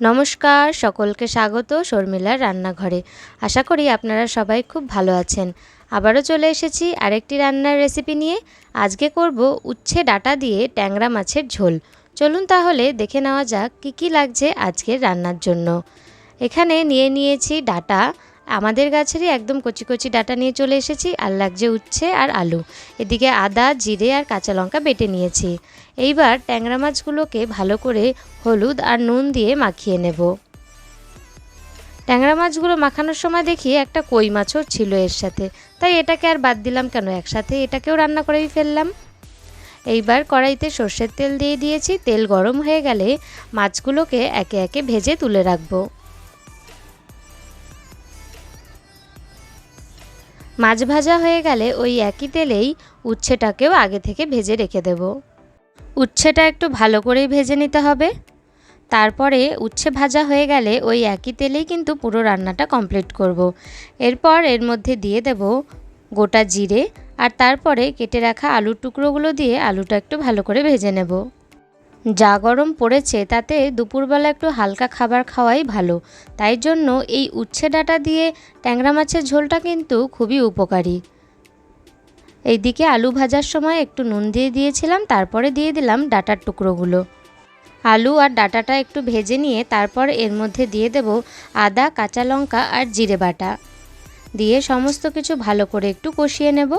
নমস্কার, সকলকে স্বাগত শর্মিলার রান্নাঘরে। আশা করি আপনারা সবাই খুব ভালো আছেন। আবারও চলে এসেছি আরেকটি রান্নার রেসিপি নিয়ে। আজকে করব উচ্ছে ডাটা দিয়ে ট্যাংরা মাছের ঝোল। চলুন তাহলে দেখে নেওয়া যাক কি কি লাগছে আজকের রান্নার জন্য। এখানে নিয়ে নিয়েছি ডাটা আমাদের গাছেরই একদম কচি কচি ডাটা নিয়ে চলে এসেছি। আর লাগছে উচ্ছে আর আলু। এদিকে আদা, জিরে আর কাঁচা লঙ্কা বেটে নিয়েছি। এইবার ট্যাংরা মাছগুলোকে ভালো করে হলুদ আর নুন দিয়ে মাখিয়ে নেব। ট্যাংরা মাছগুলো মাখানোর সময় দেখি একটা কই মাছও ছিল এর সাথে। তাই এটাকে আর বাদ দিলাম কেন? একসাথে এটাকেও রান্না করেই ফেললাম। এইবার কড়াইতে সর্ষের তেল দিয়ে দিয়েছি। তেল গরম হয়ে গেলে মাছগুলোকে একে একে ভেজে তুলে রাখব। মাছ ভাজা হয়ে গেলে ওই একই তেলেই উচ্ছেটাকেও আগে থেকে ভেজে রেখে দেব। উচ্ছেটা একটু ভালো করেই ভেজে নিতে হবে। তারপরে উচ্ছে ভাজা হয়ে গেলে ওই একই তেলেই কিন্তু পুরো রান্নাটা কমপ্লিট করব। এরপর এর মধ্যে দিয়ে দেব গোটা জিরে আর তারপরে কেটে রাখা আলুর টুকরোগুলো দিয়ে আলুটা একটু ভালো করে ভেজে নেব। যা গরম পড়েছে তাতে দুপুরবেলা একটু হালকা খাবার খাওয়াই ভালো। তাই জন্য এই উচ্ছে ডাঁটা দিয়ে ট্যাংরা মাছের ঝোলটা কিন্তু খুবই উপকারী। এইদিকে আলু ভাজার সময় একটু নুন দিয়ে দিয়েছিলাম, তারপরে দিয়ে দিলাম ডাটার টুকরোগুলো। আলু আর ডাটাটা একটু ভেজে নিয়ে তারপর এর মধ্যে দিয়ে দেব আদা, কাঁচা লঙ্কা আর জিরে বাটা। দিয়ে সমস্ত কিছু ভালো করে একটু কষিয়ে নেব।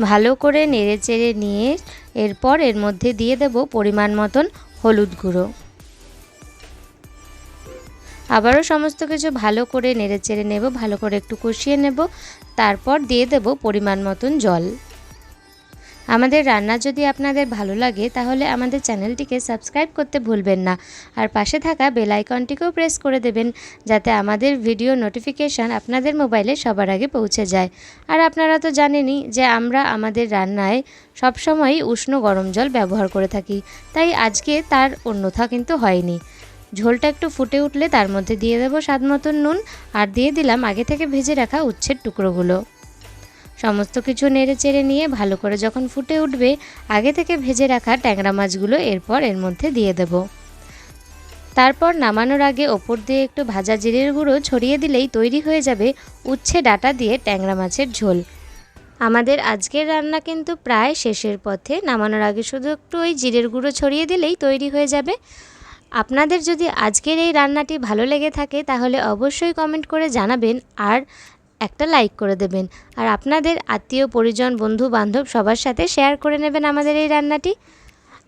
ভালো করে নেড়ে চেড়ে নিয়ে এরপর এর মধ্যে দিয়ে দেব পরিমাণ মতন হলুদ গুঁড়ো। আবারও সমস্ত কিছু ভালো করে নেড়ে চেড়ে নেব, ভালো করে একটু কষিয়ে নেব, তারপর দিয়ে দেব পরিমাণ মতন জল। আমাদের রান্না যদি আপনাদের ভালো লাগে, তাহলে আমাদের চ্যানেলটিকে সাবস্ক্রাইব করতে ভুলবেন না। আর পাশে থাকা বেল আইকনটিকেও প্রেস করে দেবেন, যাতে আমাদের ভিডিও নোটিফিকেশান আপনাদের মোবাইলে সবার আগে পৌঁছে যায়। আর আপনারা তো জানেনই যে আমরা আমাদের রান্নায় সবসময়ই উষ্ণ গরম জল ব্যবহার করে থাকি, তাই আজকে তার অন্যথা কিন্তু হয়নি। ঝোলটা একটু ফুটে উঠলে তার মধ্যে দিয়ে দেবো স্বাদ মতন নুন, আর দিয়ে দিলাম আগে থেকে ভেজে রাখা উচ্ছের টুকরোগুলো। সমস্ত কিছু নেড়ে চেড়ে নিয়ে ভালো করে যখন ফুটে উঠবে, আগে থেকে ভেজে রাখা ট্যাংরা মাছগুলো এরপর এর মধ্যে দিয়ে দেব। তারপর নামানোর আগে ওপর দিয়ে একটু ভাজা জিরের গুঁড়ো ছড়িয়ে দিলেই তৈরি হয়ে যাবে উচ্ছে ডাটা দিয়ে ট্যাংরা মাছের ঝোল। আমাদের আজকের রান্না কিন্তু প্রায় শেষের পথে। নামানোর আগে শুধু একটু ওই জিরের গুঁড়ো ছড়িয়ে দিলেই তৈরি হয়ে যাবে। আপনাদের যদি আজকের এই রান্নাটি ভালো লেগে থাকে, তাহলে অবশ্যই কমেন্ট করে জানাবেন। আর একটা লাইক করে দেবেন। আর আপনাদের আত্মীয়, পরিজন, বন্ধু, বান্ধব সবার সাথে শেয়ার করে নেবেন আমাদের এই রান্নাটি।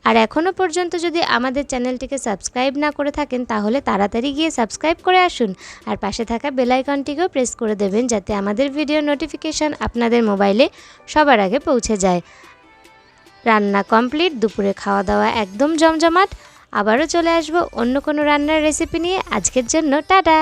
আর এখনও পর্যন্ত যদি আমাদের চ্যানেলটিকে সাবস্ক্রাইব না করে থাকেন, তাহলে তাড়াতাড়ি গিয়ে সাবস্ক্রাইব করে আসুন। আর পাশে থাকা বেলাইকনটিকেও প্রেস করে দেবেন, যাতে আমাদের ভিডিও নোটিফিকেশান আপনাদের মোবাইলে সবার আগে পৌঁছে যায়। রান্না কমপ্লিট দুপুরে খাওয়া দাওয়া একদম জমজমাট। আবারও চলে আসব অন্য কোনো রান্নার রেসিপি নিয়ে। আজকের জন্য টাটা!